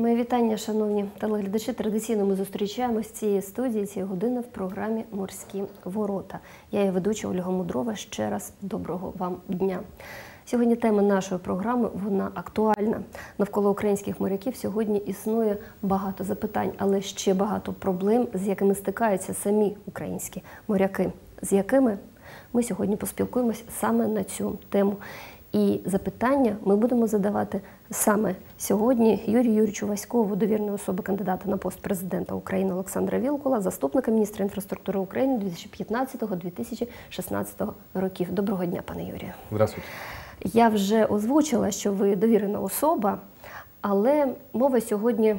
Мої вітання, шановні телеглядачі. Традиційно ми зустрічаємось цієї студії цієї години в програмі Морські ворота. Я є ведуча Ольга Мудрова. Ще раз доброго вам дня. Сьогодні тема нашої програми вона актуальна. Навколо українських моряків сьогодні існує багато запитань, але ще багато проблем, з якими стикаються самі українські моряки, з якими ми сьогодні поспілкуємось саме на цю тему. І запитання ми будемо задавати саме сьогодні Юрію Юрійовичу Васькову, довірної особи кандидата на пост президента України Олександра Вілкула, заступника міністра інфраструктури України 2015-2016 років. Доброго дня, пане Юрію. Здравствуйте. Я вже озвучила, що ви довірена особа, але мова сьогодні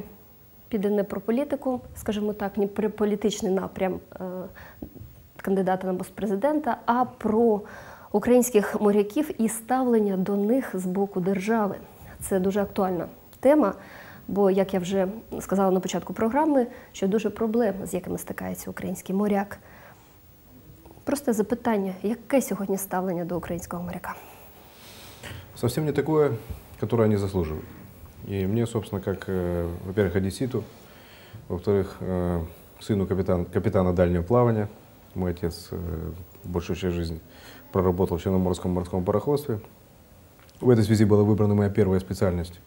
піде не про політику, скажімо так, не про політичний напрям е, кандидата на пост президента, а про українських моряків і ставлення до них з боку держави. Це дуже актуальна тема, бо, як я вже сказала на початку програми, що дуже проблем, з якими стикається український моряк. Просто запитання, яке сьогодні ставлення до українського моряка? Совсем не такое, которое они заслуживают. И мне, собственно, как, э, во-первых, одесситу, во-вторых, э, сыну капитан, капитана дальнего плавания, мой отец э, большую часть жизни проработал в Черноморском морском пароходстве. В этой связи была выбрана моя первая специальность.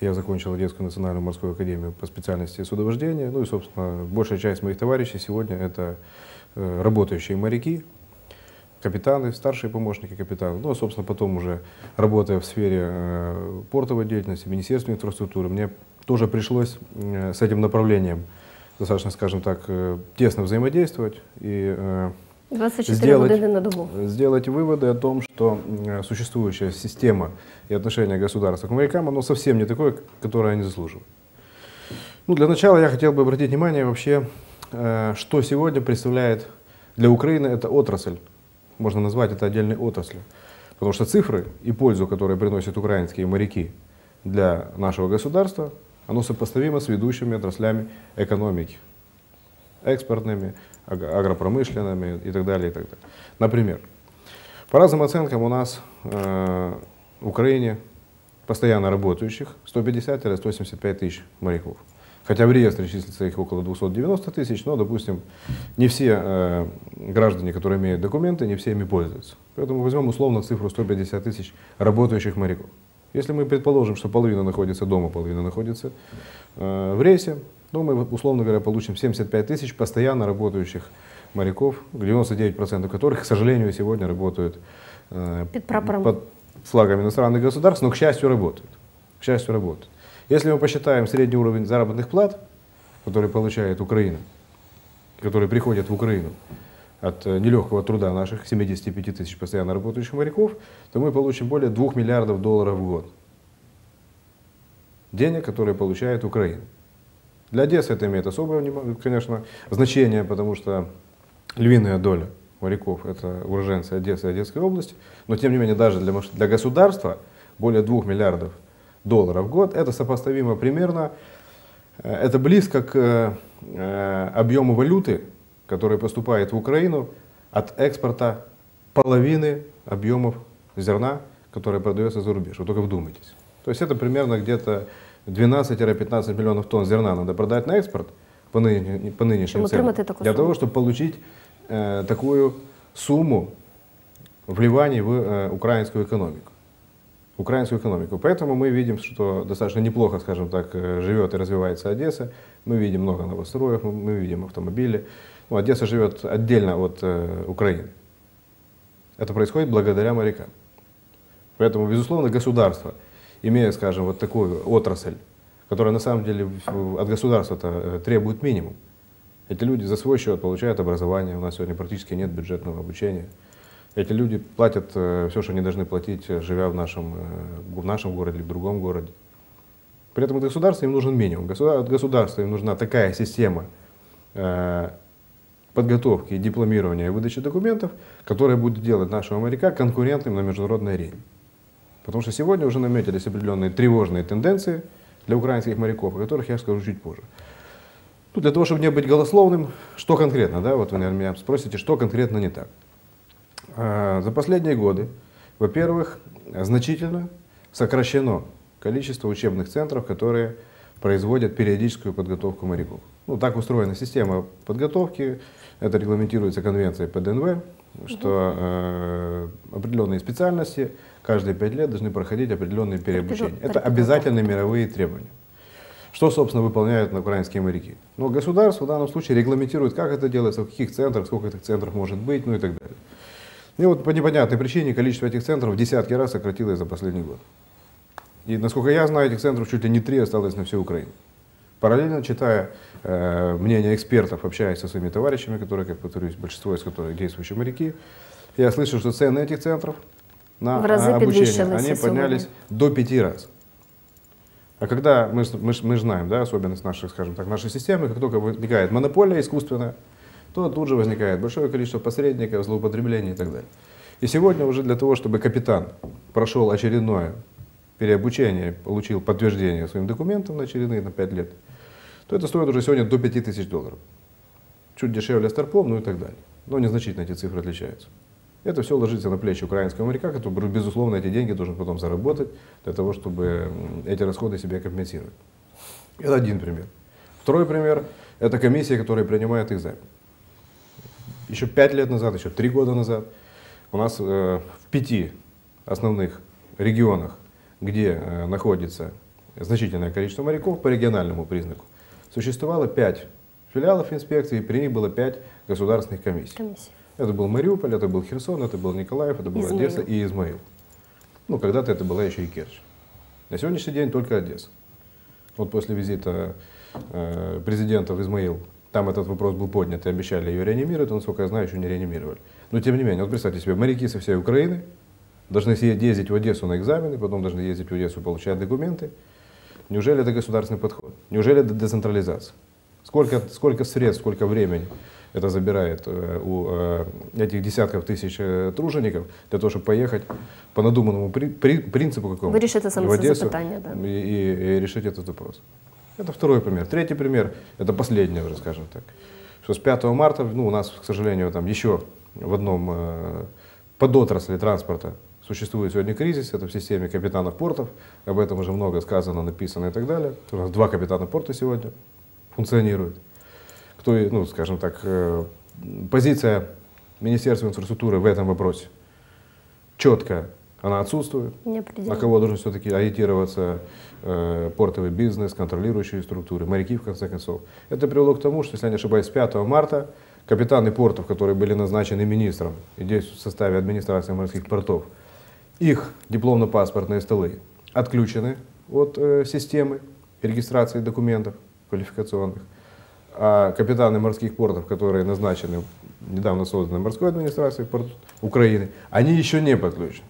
Я закончил Одесскую национальную морскую академию по специальности судовождения. Ну и, собственно, большая часть моих товарищей сегодня это э, работающие моряки, капитаны, старшие помощники капитанов. Ну, а, собственно, потом уже работая в сфере э, портовой деятельности, Министерства инфраструктуры, мне тоже пришлось с этим направлением достаточно, скажем так, э, тесно взаимодействовать и э, 24 сделать, години на добу. сделать выводы о том, что э, существующая система и отношение государства к морякам, оно совсем не такое, которое они заслуживают. Ну, для начала я хотел бы обратить внимание вообще, э, что сегодня представляет для Украины эта отрасль. Можно назвать это отдельной отраслью. Потому что цифры и пользу, которую приносят украинские моряки для нашего государства, оно сопоставимо с ведущими отраслями экономики. Экспортными, аг- агропромышленными и так далее. И так далее. Например, по разным оценкам у нас э, в Украине постоянно работающих 150-175 тысяч моряков. Хотя в реестре числится их около 290 тысяч, но, допустим, не все э, граждане, которые имеют документы, не все ими пользуются. Поэтому возьмем условно цифру 150 тысяч работающих моряков. Если мы предположим, что половина находится дома, половина находится э, в рейсе, то мы, условно говоря, получим 75 тысяч постоянно работающих моряков, 99% которых, к сожалению, сегодня работают э, Под флагами иностранных государств, но, к счастью, работают. К счастью, работают. Если мы посчитаем средний уровень заработных плат, который получает Украина, которые приходят в Украину от э, нелегкого труда наших 75 тысяч постоянно работающих моряков, то мы получим более 2 миллиардов долларов в год. Денег, которые получает Украина. Для Одессы это имеет особое, конечно, значение, потому что львиная доля моряков – это уроженцы Одессы и Одесской области. Но, тем не менее, даже для, для государства более 2 миллиардов долларов в год – это сопоставимо примерно, э, это близко к э, объему валюты, который поступает в Украину от экспорта половины объемов зерна, которое продается за рубеж. Вы только вдумайтесь. То есть это примерно где-то 12-15 миллионов тонн зерна надо продать на экспорт по, ныне- по нынешним ценам. Для суму. того, чтобы получить э, такую сумму вливаний в э, украинскую экономику. Украинскую экономику. Поэтому мы видим, что достаточно неплохо, скажем так, э, живет и развивается Одесса. Мы видим много новостроев, мы видим автомобили. Ну, Одесса живет отдельно от э, Украины. Это происходит благодаря морякам. Поэтому, безусловно, государство, имея, скажем, вот такую отрасль, которая на самом деле от государства э, требует минимум, эти люди за свой счет получают образование, у нас сегодня практически нет бюджетного обучения. Эти люди платят все, что они должны платить, э, живя в нашем, э, в нашем городе или в другом городе. При этом от им нужен минимум. От государства им нужна такая система э, подготовки, дипломирования и выдачи документов, которая будет делать нашего моряка конкурентным на международной арене. Потому что сегодня уже наметились определенные тревожные тенденции для украинских моряков, о которых я скажу чуть позже. Ну, для того, чтобы не быть голословным, что конкретно, да, вот вы, наверное, меня спросите, что конкретно не так. А, За последние годы, во-первых, значительно сокращено количество учебных центров, которые производят периодическую подготовку моряков. Ну, так устроена система подготовки, это регламентируется конвенцией ПДНВ, что э, определенные специальности каждые пять лет должны проходить определенные переобучения. Это обязательные мировые требования. Что, собственно, выполняют на украинские моряки? Но государство в данном случае регламентирует, как это делается, в каких центрах, сколько этих центров может быть, ну и так далее. И вот по непонятной причине количество этих центров в десятки раз сократилось за последний год. И, насколько я знаю, этих центров чуть ли не три осталось на всей Украине. Параллельно читая э, мнения экспертов, общаясь со своими товарищами, которые, как повторюсь, большинство из которых действующие моряки, я слышу, что цены этих центров на В разы а, обучение, они поднялись до пяти раз. А когда мы, мы, мы знаем, да, особенность нашей, скажем так, нашей системы, как только возникает монополия искусственная, то тут же возникает большое количество посредников, злоупотреблений и так далее. И сегодня уже для того, чтобы капитан прошел очередное переобучение, получил подтверждение своим документам на очередные на 5 лет, то это стоит уже сегодня до 5000 долларов. Чуть дешевле старпом, ну и так далее. Но незначительно эти цифры отличаются. Это все ложится на плечи украинского моряка, который, безусловно, эти деньги должен потом заработать для того, чтобы эти расходы себе компенсировать. Это один пример. Второй пример – это комиссия, которая принимает экзамен. Еще пять лет назад, еще три года назад у нас э, в пяти основных регионах, где э, находится значительное количество моряков по региональному признаку, существовало пять филиалов инспекции, и при них было пять государственных комиссий. Комиссия. Это был Мариуполь, это был Херсон, это был Николаев, это была Измаил. Одесса и Измаил. Ну, когда-то это была еще и Керчь. На сегодняшний день только Одесса. Вот после визита э, президента в Измаил, там этот вопрос был поднят и обещали ее реанимировать, но, насколько я знаю, еще не реанимировали. Но тем не менее, вот представьте себе, моряки со всей Украины должны ездить в Одессу на экзамены, потом должны ездить в Одессу получать документы. Неужели это государственный подход? Неужели это децентрализация? Сколько, сколько средств, сколько времени это забирает э, у э, этих десятков тысяч э, тружеников для того, чтобы поехать по надуманному при- при- принципу какому Вирішити саме в Одессу да. и, и- и решить этот вопрос. Это второй пример. Третий пример, это последний уже, скажем так, что с 5 марта, ну, у нас, к сожалению, там еще в одном э, подотрасли транспорта существует сегодня кризис, это в системе капитанов портов, об этом уже много сказано, написано и так далее. У нас два капитана порта сегодня функционируют. Кто, ну, скажем так, э, позиция Министерства инфраструктуры в этом вопросе четко, она отсутствует. На кого должен все-таки ориентироваться э, портовый бизнес, контролирующие структуры, моряки, в конце концов. Это привело к тому, что, если я не ошибаюсь, с 5 марта капитаны портов, которые были назначены министром и действуют в составе администрации морских портов, их дипломно-паспортные столы отключены от э, системы регистрации документов квалификационных. А капитаны морских портов, которые назначены недавно созданной морской администрацией порт Украины, они еще не подключены.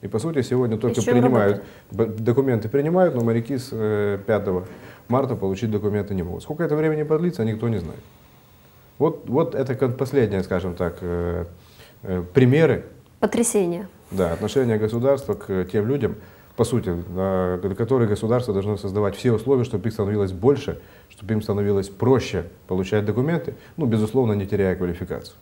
И по сути сегодня только Еще принимают, б- документы принимают, но моряки с э, 5 марта получить документы не могут. Сколько это времени продлится, никто не знает. Вот, вот это последние, скажем так, э, э, примеры Потрясіння. да, отношения государства к тем людям, по сути, на- для которых государство должно создавать все условия, чтобы их становилось больше, чтобы им становилось проще получать документы, ну, безусловно, не теряя квалификацию.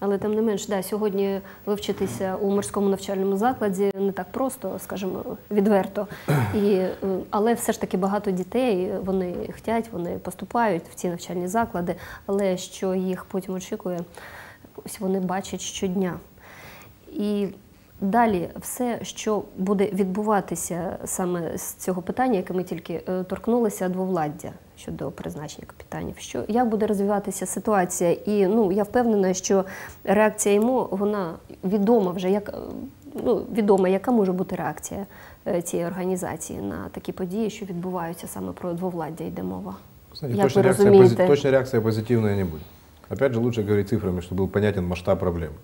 Але тим не менш, да, сьогодні вивчитися у морському навчальному закладі не так просто, скажімо, відверто. І, е, але все ж таки багато дітей вони хтять, вони поступають в ці навчальні заклади, але що їх потім очікує, ось вони бачать щодня. І далі все, що буде відбуватися саме з цього питання, яке ми тільки е, торкнулися, двовладдя щодо призначення капітанів. Що як буде розвиватися ситуація? І ну я впевнена, що реакція йому вона відома вже як е, ну відома, яка може бути реакція е, цієї організації на такі події, що відбуваються саме про двовладдя йде мова. Знаете, Як точная, ви реакция, розумієте? пози- точная реакция позитивная не будет. Опять же, лучше говорить цифрами, чтобы был понятен масштаб проблемы.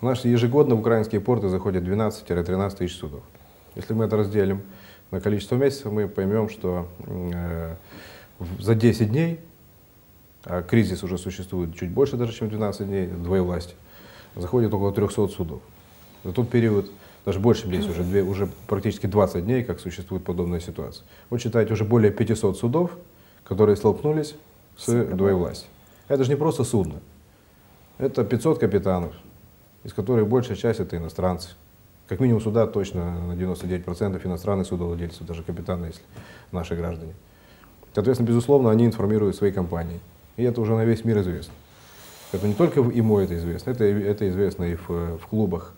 У нас ежегодно в украинские порты заходят 12-13 тысяч судов. Если мы это разделим на количество месяцев, мы поймем, что э, за 10 дней, а кризис уже существует чуть больше даже, чем 12 дней, двоевластие, заходит около 300 судов. За тот период, даже больше, 10, уже, две- уже практически 20 дней, как существует подобная ситуация. Вот считайте, уже более 500 судов, которые столкнулись с двоевластием. Это же не просто судно. Это 500 капитанов, из которых большая часть это иностранцы. Как минимум суда точно на 99% иностранных судовладельцев, даже капитаны, если наши граждане. Соответственно, безусловно, они информируют свои компании. И это уже на весь мир известно. Это не только в ИМО это известно, это, это известно и в, в клубах.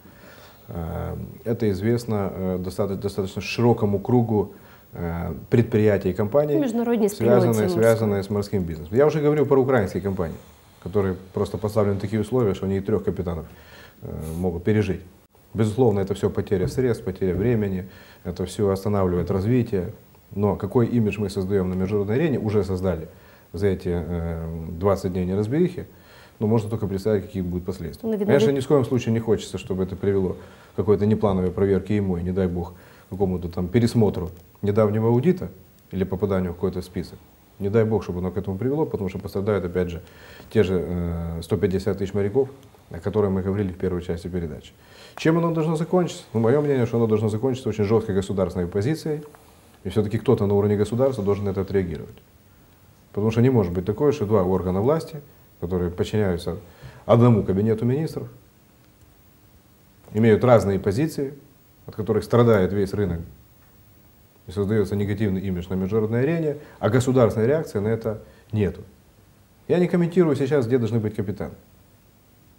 Э, Это известно э, достаточно, достаточно широкому кругу э, предприятий и компаний, Международні спільноті связанные, морської. связанные с морским бизнесом. Я уже говорил про украинские компании, которые просто поставлены в такие условия, что они и трех капитанов э, могут пережить. Безусловно, это все потеря средств, потеря времени, это все останавливает развитие. Но какой имидж мы создаем на международной арене, уже создали за эти э, 20 дней неразберихи, ну, можно только представить, какие будут последствия. Ну, видно, Конечно, ни в коем случае не хочется, чтобы это привело к какой-то неплановой проверке ему, и, не дай бог, какому-то там пересмотру недавнего аудита или попаданию в какой-то список. Не дай бог, чтобы оно к этому привело, потому что пострадают, опять же, те же э, 150 тысяч моряков, о которых мы говорили в первой части передачи. Чем оно должно закончиться? Ну, мое мнение, что оно должно закончиться очень жесткой государственной позицией, и все-таки кто-то на уровне государства должен на это отреагировать. Потому что не может быть такое, что два органа власти, которые подчиняются одному кабинету министров, имеют разные позиции, от которых страдает весь рынок, и создается негативный имидж на международной арене, а государственной реакции на это нету. Я не комментирую сейчас, где должны быть капитаны.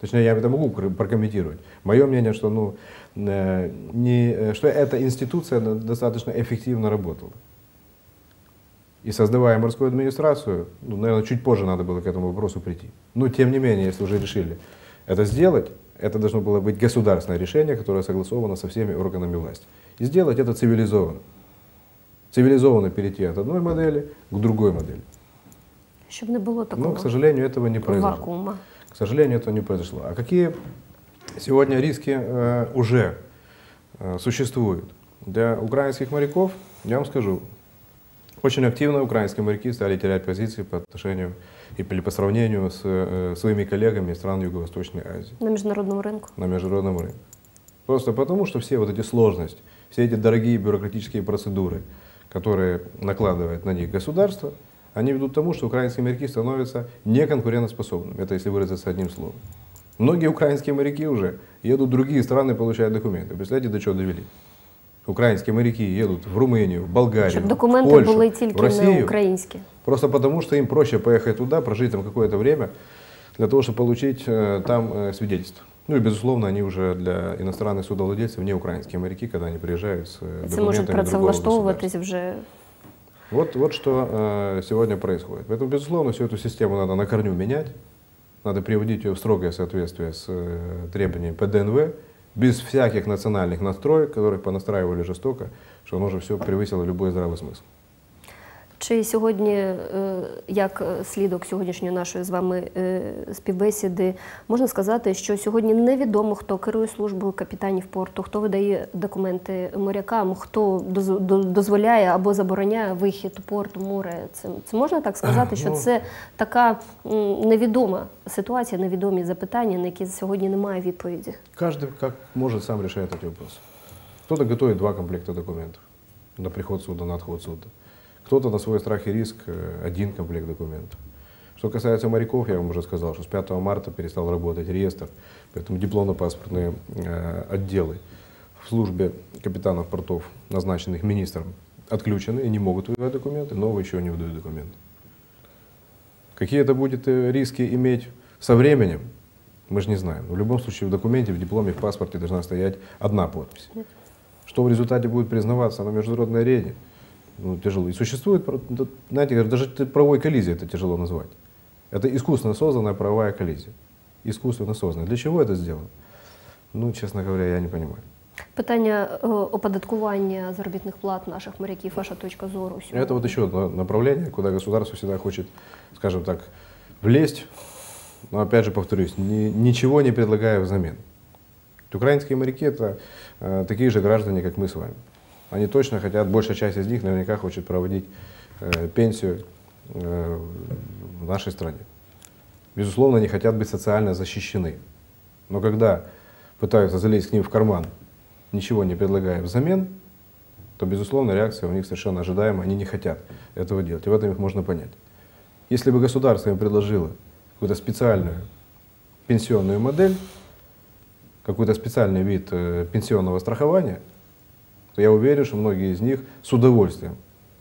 Точнее, я это могу прокомментировать. Мое мнение, что, ну, э, не, э, что эта институция достаточно эффективно работала. И создавая морскую администрацию, ну, наверное, чуть позже надо было к этому вопросу прийти. Но тем не менее, если уже решили это сделать, это должно было быть государственное решение, которое согласовано со всеми органами власти. И сделать это цивилизованно. Цивилизованно перейти от одной модели к другой модели. Щоб не було Но, такого к сожалению, этого не произошло. вакуума. К сожалению, этого не произошло. А какие сегодня риски э, уже э, существуют? Для украинских моряков, я вам скажу, очень активно украинские моряки стали терять позиции по отношению или по сравнению с э, своими коллегами из стран Юго-Восточной Азии на міжнародному ринку. на международном рынке. Просто потому, что все вот эти сложности, все эти дорогие бюрократические процедуры, которые накладывает на них государство, они ведут к тому, что украинские моряки становятся неконкурентоспособными. Это если выразиться одним словом. Многие украинские моряки уже едут в другие страны, получают документы. Представляете, до чего довели? Украинские моряки едут в Румынию, в Болгарию, Щоб в документи Польшу, були в тільки не Россию. українські. Просто потому, что им проще поехать туда, прожить там какое-то время, для того, чтобы получить э, там э, свидетельство. Ну и, безусловно, они уже для иностранных судовладельцев не украинские моряки, когда они приезжают с э, Це можуть документами другого государства. працевлаштовуватись вже вот, вот что э, сегодня происходит. Поэтому, безусловно, всю эту систему надо на корню менять, надо приводить ее в строгое соответствие с э, требованиями ПДНВ, без всяких национальных настроек, которых понастраивали жестоко, что оно уже все превысило любой здравый смысл. Чи сьогодні, е, як е, слідок сьогоднішньої нашої з вами е, співбесіди, можна сказати, що сьогодні невідомо, хто керує службою капітанів порту, хто видає документи морякам, хто доз- до- дозволяє або забороняє вихід у порт, у море. Це, це можна так сказати, що Ну. це така м, невідома ситуація, невідомі запитання, на які сьогодні немає відповіді. Каждый как может сам решает эти вопросы. Кто-то готовит два комплекта документов на приход суда, на отход суда. Кто-то на свой страх и риск э, один комплект документов. Что касается моряков, я вам уже сказал, что с 5 марта перестал работать реестр, поэтому дипломно-паспортные э, отделы в службе капитанов портов, назначенных министром, отключены и не могут выдавать документы, новые еще не выдают документы. Какие это будет э, риски иметь со временем, мы же не знаем. Но в любом случае в документе, в дипломе, в паспорте должна стоять одна подпись. Что в результате будет признаваться на международной арене, ну, тяжело. И существует, про- да, знаете, говорят, даже т- правовой коллизией это тяжело назвать. Это искусственно созданная правовая коллизия. Искусственно созданная. Для чего это сделано? Ну, честно говоря, я не понимаю. Питання е, оподаткування заробітних плат наших моряків, ваша точка зору сьогодні? Это вот еще одно направление, куда государство всегда хочет, скажем так, влезть. Но опять же повторюсь, ни- ничего не предлагая взамен. Украинские моряки это э, такие же граждане, как мы с вами. Они точно хотят, большая часть из них наверняка хочет проводить э, пенсию э, в нашей стране. Безусловно, они хотят быть социально защищены. Но когда пытаются залезть к ним в карман, ничего не предлагая взамен, то, безусловно, реакция у них совершенно ожидаема, они не хотят этого делать. И в этом их можно понять. Если бы государство им предложило какую-то специальную пенсионную модель, какой-то специальный вид э, пенсионного страхования, то я уверен, что многие из них с удовольствием,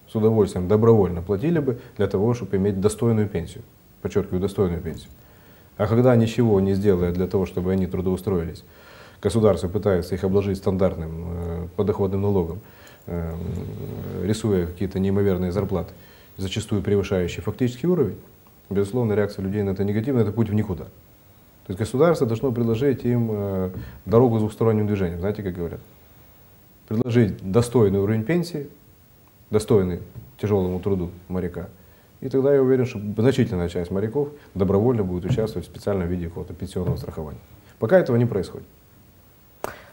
с удовольствием, добровольно платили бы для того, чтобы иметь достойную пенсию. Подчеркиваю, достойную пенсию. А когда ничего не сделает для того, чтобы они трудоустроились, государство пытается их обложить стандартным э, подоходным налогом, э, рисуя какие-то неимоверные зарплаты, зачастую превышающие фактический уровень, безусловно, реакция людей на это негативная, это путь в никуда. То есть государство должно предложить им э, дорогу с двухсторонним движением, знаете, как говорят. Предложить достойный уровень пенсии, достойный тяжелому труду моряка. И тогда я уверен, что значительная часть моряков добровольно будет участвовать в специальном виде какого-то пенсионного страхования. Пока этого не происходит.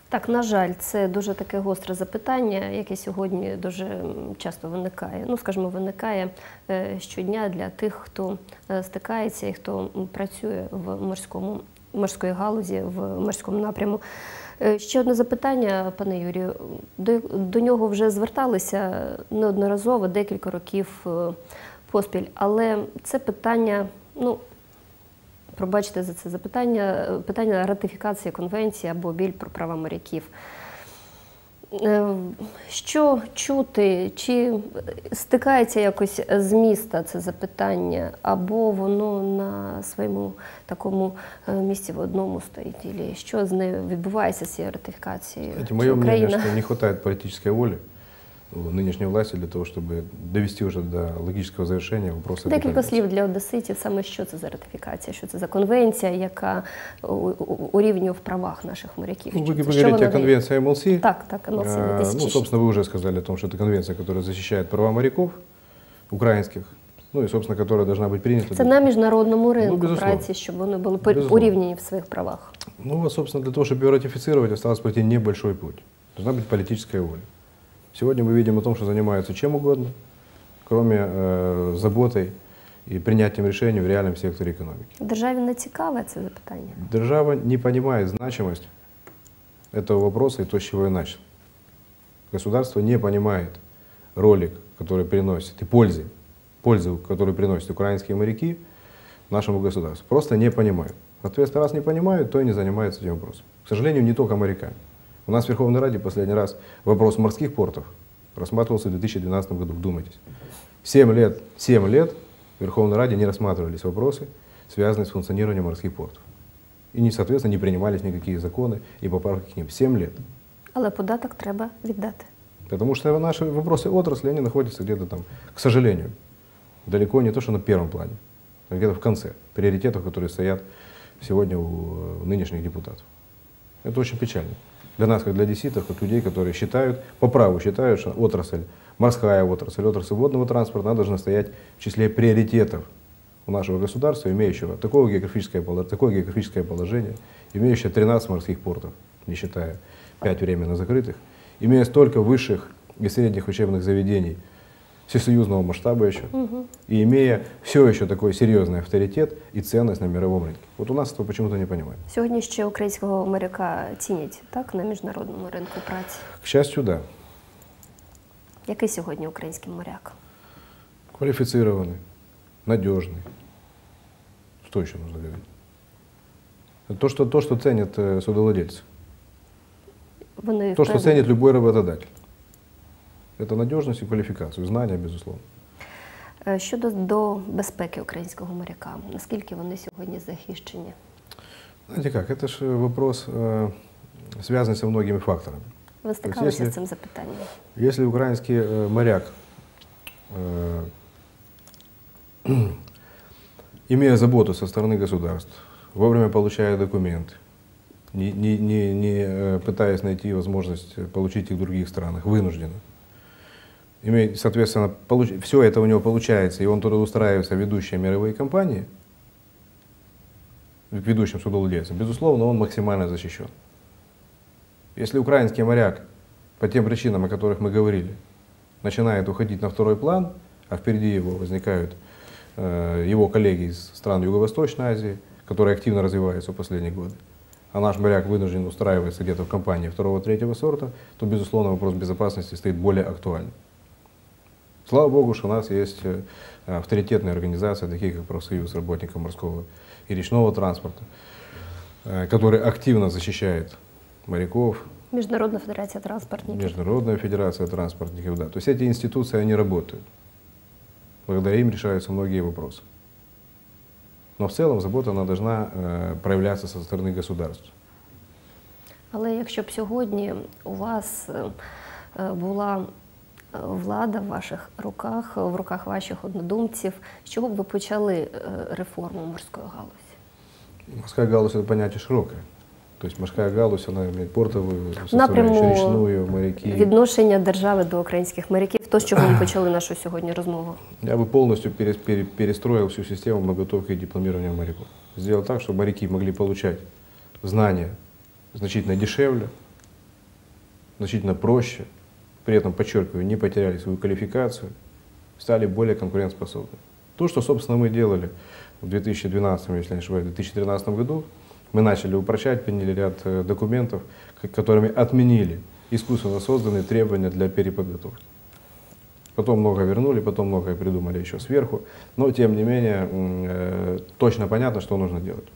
Так, на жаль, це дуже таке гостре запитання, яке сьогодні дуже м, часто виникає. Ну, скажімо, виникає е, щодня для тих, хто е, стикається і хто м, працює в морському морської галузі, в морському напряму. Е, Ще одне запитання, пане Юрію. До, до нього вже зверталися неодноразово, декілька років е, поспіль, але це питання, ну, пробачте за це запитання, е, питання ратифікації конвенції або біль про права моряків. Що чути, чи стикається якось з міста це запитання, або воно на своєму такому е, місці в одному стоїть, і що з нею відбувається з цією ратифікацією? Знаете, Чи мое мнение, Україна- что не хватает политической воли у нынешней власти для того, чтобы довести уже до логического завершения вопроса. этой Декілька конвенции. слів для одеситів, саме що це за ратифікація, що це за конвенція, яка у- у- урівнює в правах наших моряків. Ну, Що вы це? Що говорите вона о дає? конвенции МЛС. Так, так, МЛС А, 2006. Ну, собственно, вы уже сказали о том, что это конвенция, которая защищает права моряков украинских, ну и, собственно, которая должна быть принята. Це на міжнародному ринку Ну, безусловно. праці, щоб вони були пор- Безусловно. урівняні в своїх правах. Ну, вот, собственно, для того, чтобы ее ратифицировать, осталось пройти небольшой путь. Должна быть политическая воля. Сегодня мы видим о том, что занимаются чем угодно, кроме э, заботой и принятием решений в реальном секторе экономики. Державі не цікаве це запитання. Держава не понимает значимость этого вопроса и то, с чего я начал. Государство не понимает роли, который приносит, и пользы, пользу, которую приносят украинские моряки нашему государству. Просто не понимают. Соответственно, раз не понимают, то и не занимаются этим вопросом. К сожалению, не только моряками. У нас в Верховной Раде последний раз вопрос морских портов рассматривался в 2012 году, вдумайтесь. Семь лет, семь лет в Верховной Раде не рассматривались вопросы, связанные с функционированием морских портов. И, не, соответственно, не принимались никакие законы и поправки к ним. Семь лет. Але податок треба віддати. Потому что наши вопросы отрасли, они находятся где-то там, к сожалению, далеко не то, что на первом плане, а где-то в конце приоритетов, которые стоят сегодня у э, нынешних депутатов. Это очень печально. Для нас, как для одесситов, как людей, которые считают, по праву считают, что отрасль, морская отрасль, отрасль водного транспорта, она должна стоять в числе приоритетов у нашего государства, имеющего такое географическое, такое географическое положение, имеющее 13 морских портов, не считая 5 временно закрытых, имея столько высших и средних учебных заведений всесоюзного масштаба еще, и имея все еще такой серьезный авторитет и ценность на мировом рынке. Вот у нас этого почему-то не понимают. Сьогодні ще українського моряка цінять так на міжнародному ринку праці. К счастью, да, Який сьогодні український моряк? квалифицированный, надежный. Что еще нужно говорить? Это То, что, то, что ценят э, судовладельцы. Вони То, что впевнені. ценит любой работодатель. Это надежность и квалификацию, знания, безусловно. Е, Щодо до безпеки українського моряка, наскільки вони сьогодні захищені? Знаете как, это же вопрос, э, связанный со многими факторами. Ви стикалися якщо- з цим запитанням? Если украинский э, моряк, э, имея заботу со стороны государств, вовремя получая документы, не, не, не, не э, пытаясь найти возможность э, получить их в других странах, вынужденно, соответственно, все это у него получается, и он туда устраивается в ведущие мировые компании, к ведущим судовладельцам, безусловно, он максимально защищен. Если украинский моряк по тем причинам, о которых мы говорили, начинает уходить на второй план, а впереди его возникают э, его коллеги из стран Юго-Восточной Азии, которые активно развиваются в последние годы, а наш моряк вынужден устраиваться где-то в компании второго-третьего сорта, то, безусловно, вопрос безопасности стоит более актуальным. Слава Богу, что у нас есть э, авторитетные организации, такие как профсоюз работников морского и речного транспорта, э, который активно защищает моряков, Міжнародна федерація транспортників. Международная федерация транспортников, да. То есть эти институции, они работают. Благодаря им решаются многие вопросы. Но в целом забота, она должна э, проявляться со стороны государств. Але якщо б сьогодні у вас е, е, була е, влада в ваших руках, в руках ваших однодумців, з чого б ви почали е, реформу морської галузі? Морская галузь – это понятие широкое. То есть морская галузь, она имеет портовую Напряму составляющую, речную, моряки. Відношення держави до українських моряків, то, з чого ми почали нашу сьогодні розмову. Я бы полностью перес- пере- перестроил всю систему подготовки и дипломирования моряков. Сделал так, чтобы моряки могли получать знания значительно дешевле, значительно проще, при этом, подчеркиваю, не потеряли свою квалификацию, стали более конкурентоспособны. То, что, собственно, мы делали в 2012, если не ошибаюсь, в 2013 году, мы начали упрощать, приняли ряд э, документов, которыми отменили искусственно созданные требования для переподготовки. Потом много вернули, потом многое придумали еще сверху. Но, тем не менее, э, точно понятно, что нужно делать.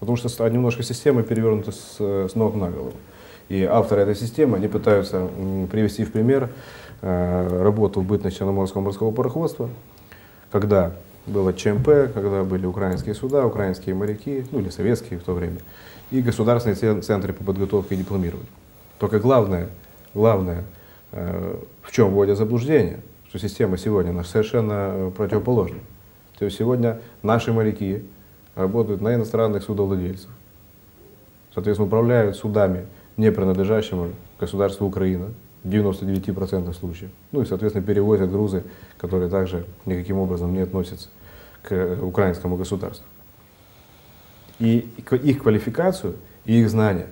Потому что немножко система перевернута с, э, с ног на голову. И авторы этой системы, они пытаются привести в пример э, работу в бытность Черноморского морского пароходства, когда было ЧМП, когда были украинские суда, украинские моряки, ну или советские в то время, и государственные цен- центры по подготовке и дипломированию. Только главное, главное, э, в чем вводят заблуждение, что система сегодня наша совершенно э, противоположна. То есть сегодня наши моряки работают на иностранных судовладельцев. Соответственно, управляют судами, не принадлежащими государству Украина в 99% случаев. Ну и, соответственно, перевозят грузы, которые также никаким образом не относятся к э, украинскому государству. И их квалификацию и их знания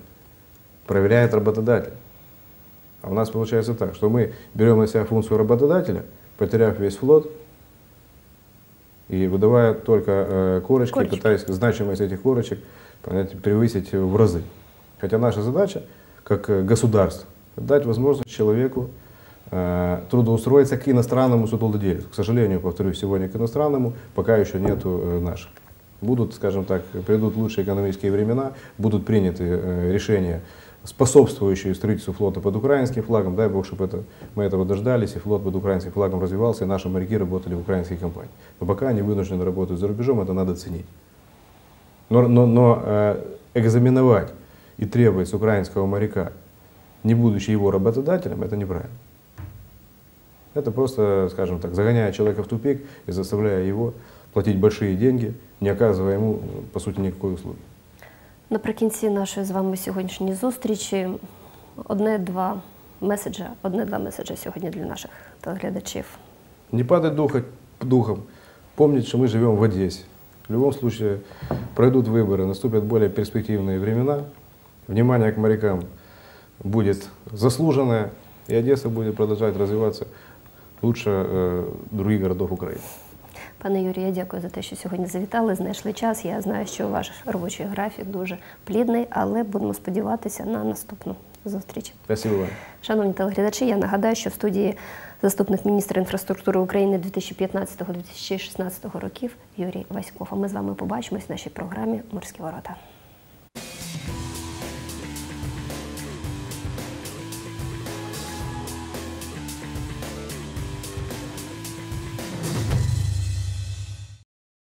проверяет работодатель. А у нас получается так, что мы берем на себя функцию работодателя, потеряв весь флот, и выдавая только э, корочки, Корочки. пытаясь значимость этих корочек понимаете, превысить в разы. Хотя наша задача, как э, государство, дать возможность человеку э, трудоустроиться к иностранному судовладельцу. К сожалению, повторюсь, сегодня к иностранному пока еще нету э, наших. Будут, скажем так, придут лучшие экономические времена, будут приняты решения, способствующие строительству флота под украинским флагом. Дай Бог, чтобы это, мы этого дождались, и флот под украинским флагом развивался, и наши моряки работали в украинских компаниях. Но пока они вынуждены работать за рубежом, это надо ценить. Но, но, но экзаменовать и требовать с украинского моряка, не будучи его работодателем, это неправильно. Это просто, скажем так, загоняя человека в тупик и заставляя его платить большие деньги, не оказывая ему, по сути, никакой услуги. Наприкінці нашої з вами сьогоднішньої зустрічі одне-два меседжа, одне-два меседжа сьогодні для наших телеглядачів. Не падать духа, духом, помнить, что мы живем в Одессе. В любом случае пройдут выборы, наступят более перспективные времена, Внимание к морякам будет заслуженное, и Одесса будет продолжать развиваться лучше э, других городов Украины. Пане Юрію, я дякую за те, що сьогодні завітали, знайшли час. Я знаю, що ваш робочий графік дуже плідний, але будемо сподіватися на наступну зустріч. Спасибо вам. Шановні телеглядачі, я нагадаю, що в студії заступник міністра інфраструктури України 2015-2016 років Юрій Васьков. А ми з вами побачимось в нашій програмі Морські ворота.